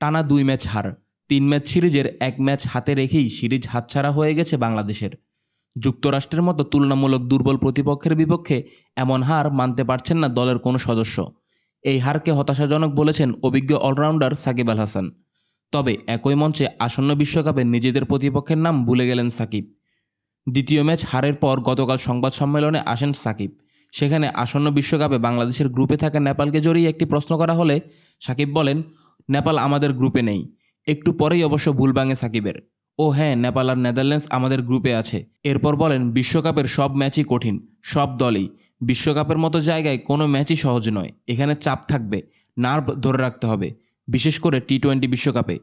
টানা দুই ম্যাচ হার। তিন ম্যাচ সিরিজের এক ম্যাচ হাতে রেখেই সিরিজ হাতছাড়া হয়ে গেছে বাংলাদেশের। যুক্তরাষ্ট্রের মতো তুলনামূলক দুর্বল প্রতিপক্ষের বিপক্ষে এমন হার মানতে পারছেন না দলের কোনো সদস্য। এই হারকে হতাশাজনক বলেছেন অভিজ্ঞ অলরাউন্ডার সাকিব আল হাসান। তবে একই মঞ্চে আসন্ন বিশ্বকাপে নিজেদের প্রতিপক্ষের নাম ভুলে গেলেন সাকিব। দ্বিতীয় ম্যাচ হারের পর গতকাল সংবাদ সম্মেলনে আসেন সাকিব। সেখানে আসন্ন বিশ্বকাপে বাংলাদেশের গ্রুপে থাকা নেপালকে জড়িয়ে একটি প্রশ্ন করা হলে সাকিব বলেন নেপাল আমাদের গ্রুপে নেই। একটু পরেই অবশ্য ভুল ভাঙে সাকিবের। ও হ্যাঁ নেপাল আর নেদারল্যান্ডস আমাদের গ্রুপে আছে। এরপর বলেন, বিশ্বকাপের সব ম্যাচই কঠিন, সব দলই। বিশ্বকাপের মতো জায়গায় কোনো ম্যাচই সহজ নয়। এখানে চাপ থাকবে, নার্ভ ধরে রাখতে হবে, বিশেষ করে টি টোয়েন্টি বিশ্বকাপে।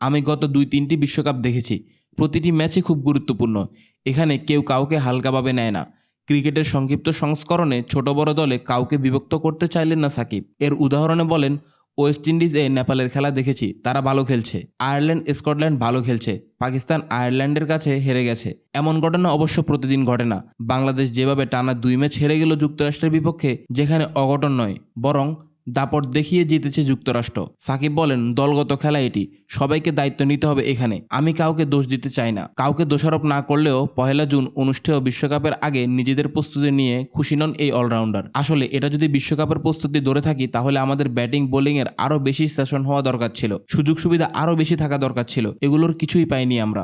আমি গত দুই তিনটি বিশ্বকাপ দেখেছি। প্রতিটি ম্যাচই খুব গুরুত্বপূর্ণ। এখানে কেউ কাউকে হালকাভাবে নেয় না। ক্রিকেটের সংক্ষিপ্ত সংস্করণে ছোট বড় দলে কাউকে বিভক্ত করতে চাইলেন না সাকিব। এর উদাহরণে বলেন ওয়েস্ট ইন্ডিজ এ নেপালের খেলা দেখেছি, তারা ভালো খেলছে। আয়ারল্যান্ড, স্কটল্যান্ড ভালো খেলছে, পাকিস্তান আয়ারল্যান্ডের কাছে হেরে গেছে। এমন ঘটনা অবশ্য প্রতিদিন ঘটে না। বাংলাদেশ যেভাবে টানা দুই ম্যাচ হেরে গেল যুক্তরাষ্ট্রের বিপক্ষে, যেখানে অঘটন নয়, বরং দাপট দেখিয়ে জিতেছে যুক্তরাষ্ট্র। সাকিব বলেন, দলগত খেলা এটি। সবাইকে দায়িত্ব নিতে হবে এখানে। আমি কাউকে দোষ দিতে চাই না। কাউকে দোষারোপ না করলেও পহেলা জুন অনুষ্ঠেয় বিশ্বকাপের আগে নিজেদের প্রস্তুতি নিয়ে খুশি নন এই অলরাউন্ডার। আসলে এটা যদি বিশ্বকাপের প্রস্তুতি ধরে থাকি, তাহলে আমাদের ব্যাটিং, বোলিং এর আরও বেশি সেশন হওয়া দরকার ছিল। সুযোগ সুবিধা আরও বেশি থাকা দরকার ছিল। এগুলোর কিছুই পাইনি আমরা।